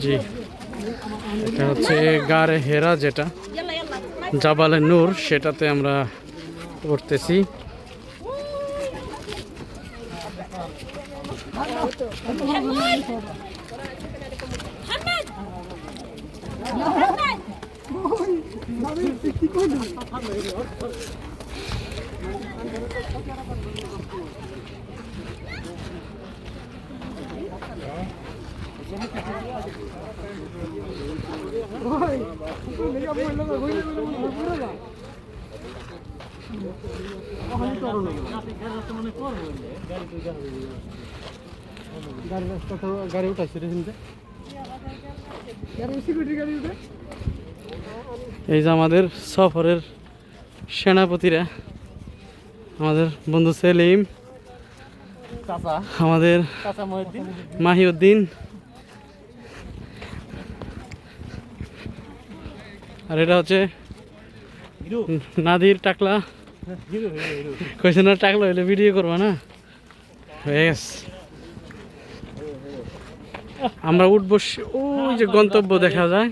জি। এটা হচ্ছে গাড়ে হেরা যেটা। জাবালে নূর সেটাতে আমরা উঠতেছি গাড়ি উঠাইছে রে হিন্দে এই যে আমাদের সফরের সেনাপতিরা আমাদের বন্ধু সেলিম আমাদের মহিউদ্দিন। আর এটা হচ্ছে নাদির টাকলা। কইছে না টাকলা হইলে ভিডিও করবা না? হয়ে গেছে। আমরা উঠবো ওই যে গন্তব্য দেখা যায়।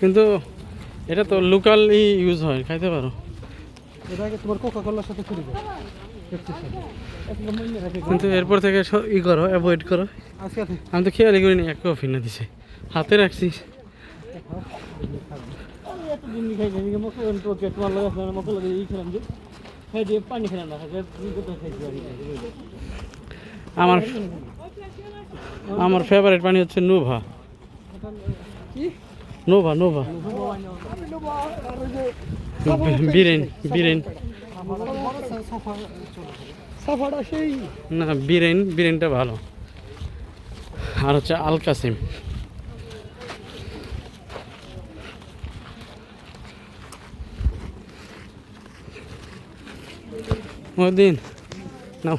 কিন্তু এটা তো লোকাল ইউজ হয় খাইতে পারো। এটাকে তোমার কোকা কোলার সাথে দাও কিন্তু এরপর থেকে ই করো অ্যাভয়েড করো। আমি তো খেয়ালই করিনি এক কফি না দিছে। হাতে রাখছি। আমার আমার ফেভারিট পানি হচ্ছে Nova Nova Nova Biren Biren না বীরেন বীরেনটা ভালো। আর হচ্ছে আল কাসিম মদিন নাও।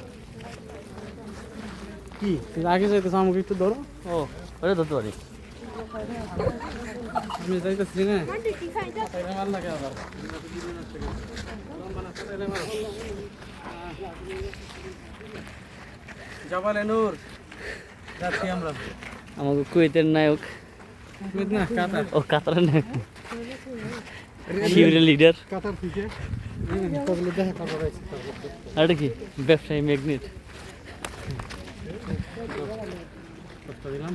কি? আগে যাইতেছে আমাকে একটু ধরো। ও ধরতে পারি। আমি যাইতেছি না যাচ্ছি আমরা আমাকে কুয়েতের নায়ক। বুঝ না কাতার ও কাতারের নায়ক। শিবিরের লিডার কাতার থেকে আর কি? ব্যবসায়ী ম্যাগনেট দিলাম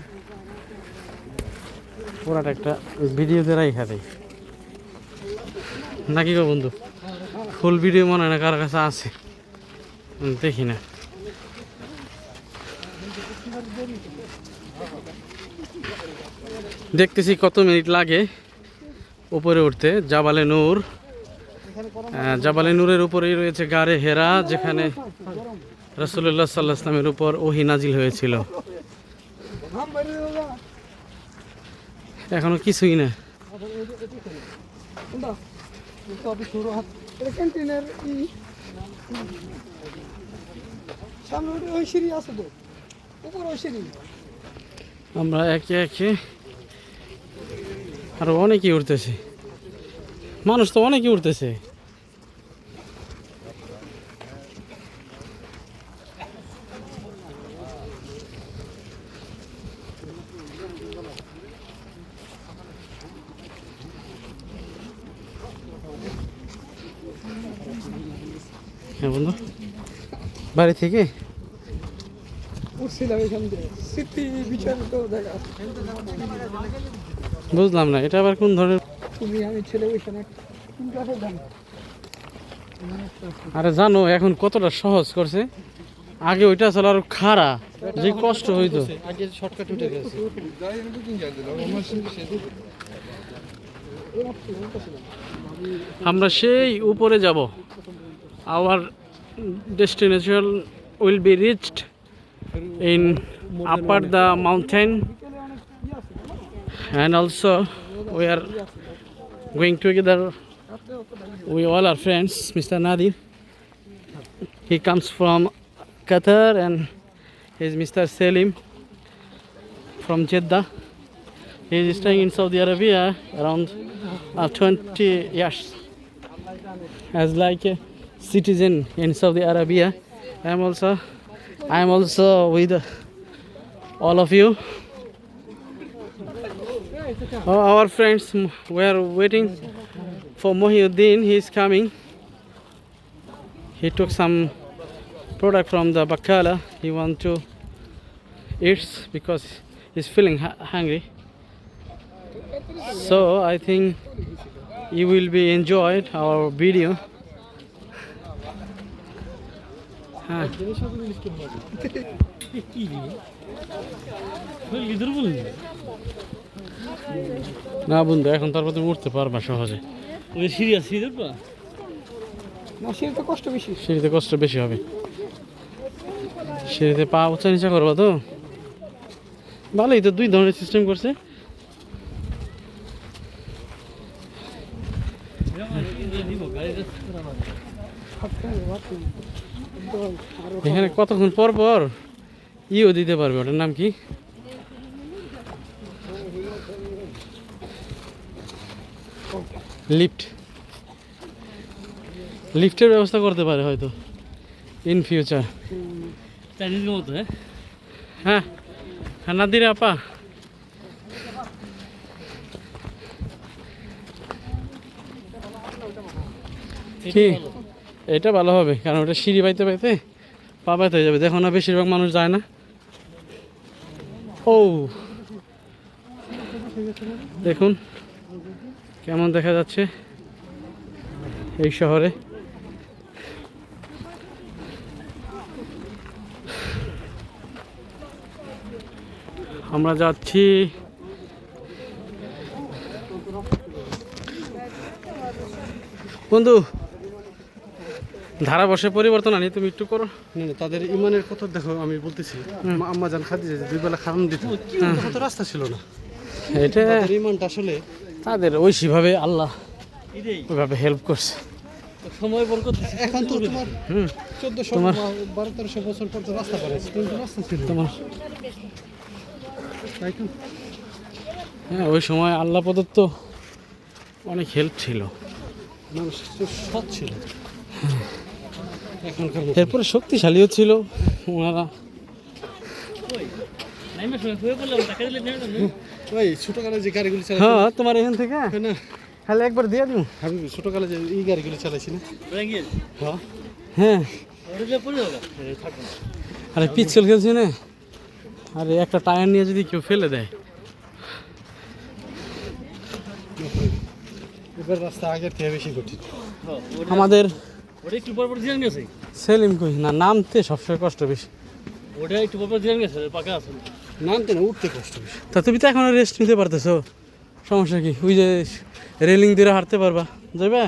পুরাটা একটা ভিডিওতে রাইখা দেয় নাকি গো বন্ধু? ফুল ভিডিও মনে হয় না কার কাছে আছে। দেখি না। দেখতেছি কত মিনিট লাগে উপরে উঠতে। জাবালে নূর। জাবালে নূরের উপরেই রয়েছে গাড়ে হেরা, যেখানে রসুল্লাহ সাল্লাহ ইসলামের উপর ওহি নাজিল হয়েছিল। এখনও কিছুই না। আমরা একে একে আরও অনেকেই উঠতেছে মানুষ তো অনেকেই উঠতেছে বন্ধু? বাড়ি থেকে? বুঝলাম না এটা আবার কোন ধরনের? তুমি আমি ছেলে আরে জানো এখন কতটা সহজ করছে। আগে ওইটা ছিল আর খাড়া যে কষ্ট হইতো। আগে শর্টকাট উঠে গেছে আমরা সেই উপরে যাব। Our destination will be reached in upper the mountain. And also we are going together we all are friends mr nadir. He comes from qatar and is mr selim from jeddah. He is staying in saudi arabia around uh, 20 years. As like citizen in saudi arabia i am also i am also with all of you Oh, our friends m- we are waiting for Mohiuddin. He is coming. He took some product from the bakala. He want to eat because he's feeling hu- hungry. So I think you will be enjoyed our video. হ্যাঁ। কি না বন্ধু এখন তারপর তুমি উঠতে পারবা সহজে। ওই না সিঁড়িতে কষ্ট বেশি। সিঁড়িতে কষ্ট বেশি হবে। সিঁড়িতে পা উঁচা নিচা করবা তো? ভালোই তো দুই ধরনের সিস্টেম করছে। এখানে কতক্ষণ পর পর ইও দিতে পারবে? ওটার নাম কি? লিফট। লিফটের ব্যবস্থা করতে পারে হয়তো ইন ফিউচার চাইনিজ মতো হ্যাঁ? হ্যাঁ। হ্যাঁ নাদিরে আপা। কি? এটা ভালো হবে, কারণ ওটা সিঁড়ি পাইতে পাইতে পা হয়ে যাবে। দেখো না, বেশিরভাগ মানুষ যায় না। ও। দেখুন কেমন দেখা যাচ্ছে এই শহরে। আমরা যাচ্ছি বন্ধু ধারা বসে পরিবর্তন আনি তুমি একটু করো। তাদের ইমানের কথা দেখো আমি বলতেছি। আম্মা জান খাদি যে দুই বেলা খাওয়ান দিত তো রাস্তা ছিল না। এটা ইমানটা আসলে তাদের ওই সেভাবে আল্লাহ ওইভাবে হেল্প করছে। সময় বরকত এখন তো তোমার চোদ্দশো তোমার- বারো তেরোশো বছর পর তো রাস্তা কিন্তু রাস্তা ছিল তোমার তাই তো। হ্যাঁ ওই সময় আল্লাহ প্রদত্ত অনেক হেল্প ছিল। মানুষ সৎ ছিল। মতো এরপরে শক্তিশালীও ছিল ওনারা। হয়ে পড়লাম টাকা দিলে নেবে না ওই ছোটকালে যে গাড়িগুলি হ্যাঁ তোমার এখান থেকে? না। একবার দিয়ে দিও। আমি ছোটকালে যে এই গাড়িগুলি চালাইছি না। হ্যাঁ। হ্যাঁ। আরে খেলছি না? আরে একটা টায়ার নিয়ে যদি কেউ ফেলে দেয়। এবার রাস্তা আগের থেকে বেশি কঠিন। হ্যাঁ আমাদের ওটা একটু পর পর দিয়ে গেছে? সেলিম কই? না নামতে সবসময় কষ্ট বেশি। ওটা একটু পর পর দিয়ে গেছে পাকা আছে। নামতে না উঠতে কষ্ট বেশি। তা তুমি তো এখনও রেস্ট নিতে পারতেছো। সমস্যা কি? ওই যে রেলিং দিয়ে হাঁটতে পারবা। যাবে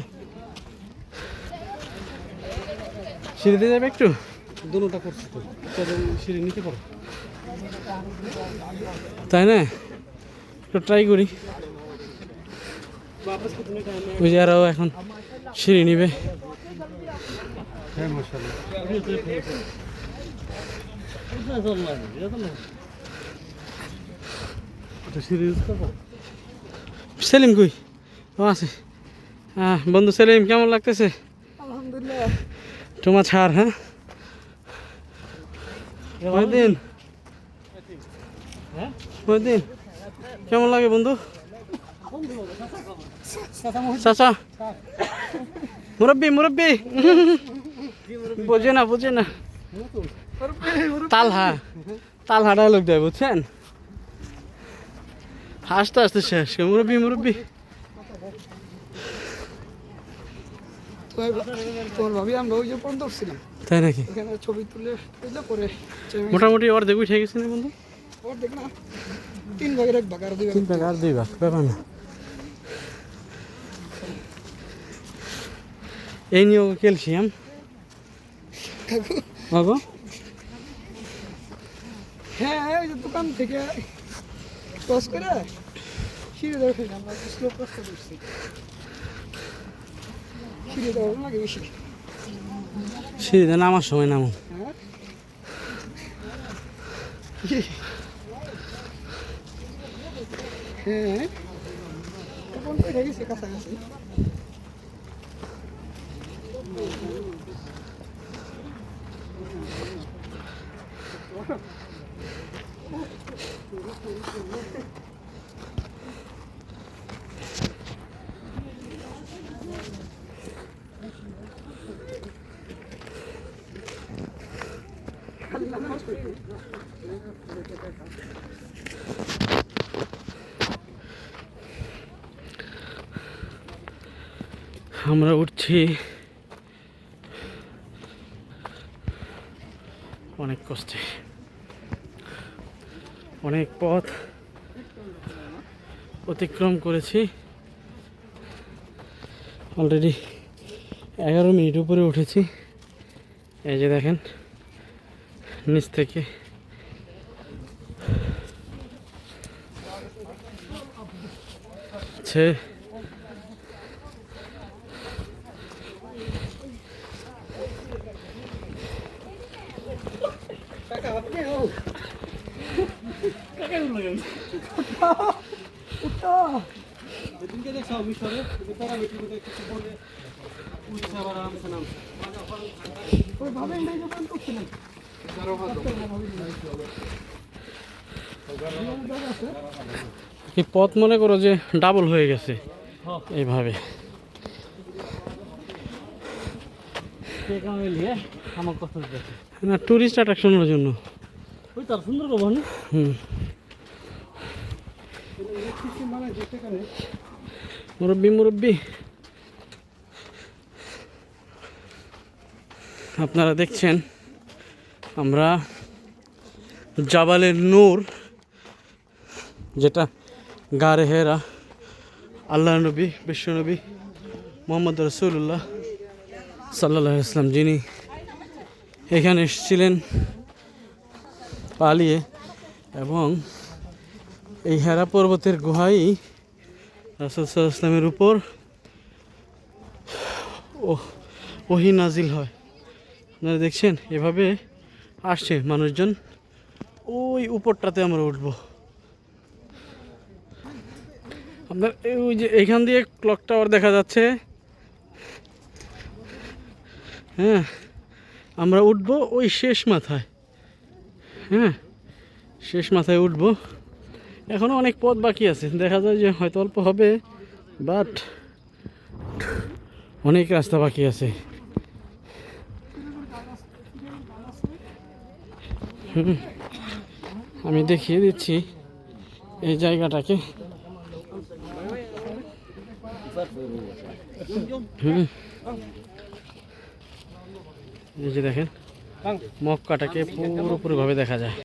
সিঁড়িতে যাবে একটু? দোনোটা করছি তো। সিঁড়ি নিতে পারো। তাই না? একটু ট্রাই করি। ওই এখন সিঁড়ি নিবে। সেলিম কই? ও আছে। হ্যাঁ বন্ধু সেলিম, কেমন লাগতেছে? তোমার ছাড় হ্যাঁ? দিন? দিন কেমন লাগে বন্ধু? চাচা। মুরব্বি মুরব্বি বোঝে না বোঝে না তালহা তালহা ডায়লগ দেয় বুঝছেন হাসতে হাসতে শেষ মুরব্বি মুরব্বি তাই নাকি? ছবি তুলে পরে মোটামুটি অর্ধেক উঠে গেছে না বন্ধু? ওর দেখ না তিন ভাগের এক ভাগ আর দুই ভাগ ব্যাপার না। এই নিয়েও ক্যালসিয়াম বাবু? হ্যাঁ ওই যে দোকান থেকে ক্রস করে সিঁড়ি ধরে ফেলি আমরা স্লো ক্রসটা করছি সিঁড়ি ধরে লাগে বেশি? সিঁড়িতে নামার সময় নামো। হ্যাঁ। হ্যাঁ। কাছাকাছি। আমরা উঠছি অনেক কষ্টে অনেক পথ অতিক্রম করেছি। অলরেডি এগারো মিনিট উপরে উঠেছি। এই যে দেখেন নিচ থেকে। ছে দেখছ মিশরে কিছু বলে আবার ওইভাবে এটাই এই পথ মনে করো যে ডাবল হয়ে গেছে হ্যাঁ। এইভাবে কষ্ট না টুরিস্ট অ্যাট্রাকশনের জন্য। ওই তার সুন্দর হুম। মুরব্বি মুরব্বি। আপনারা দেখছেন, আমরা জাবালের নূর, যেটা গারে হেরা আল্লাহ নবী বিশ্বনবী মোহাম্মদ রসুল্লাহ সাল্লাহ ইসলাম যিনি এখানে এসেছিলেন পালিয়ে এবং এই হেরা পর্বতের গুহাই রাসুল ইসলামের উপর ও ওহি নাজিল হয়। আপনারা দেখছেন? এভাবে আসছে মানুষজন। ওই উপরটাতে আমরা উঠব। আপনার ওই যে এইখান দিয়ে ক্লক টাওয়ার দেখা যাচ্ছে। হ্যাঁ আমরা উঠব ওই শেষ মাথায়। হ্যাঁ শেষ মাথায় উঠব। এখনও অনেক পথ বাকি আছে। দেখা যায় যে হয়তো অল্প হবে বাট অনেক রাস্তা বাকি আছে। আমি দেখিয়ে দিচ্ছি এই জায়গাটাকে। এই যে দেখেন, মক্কাটাকে পুরোপুরিভাবে দেখা যায়।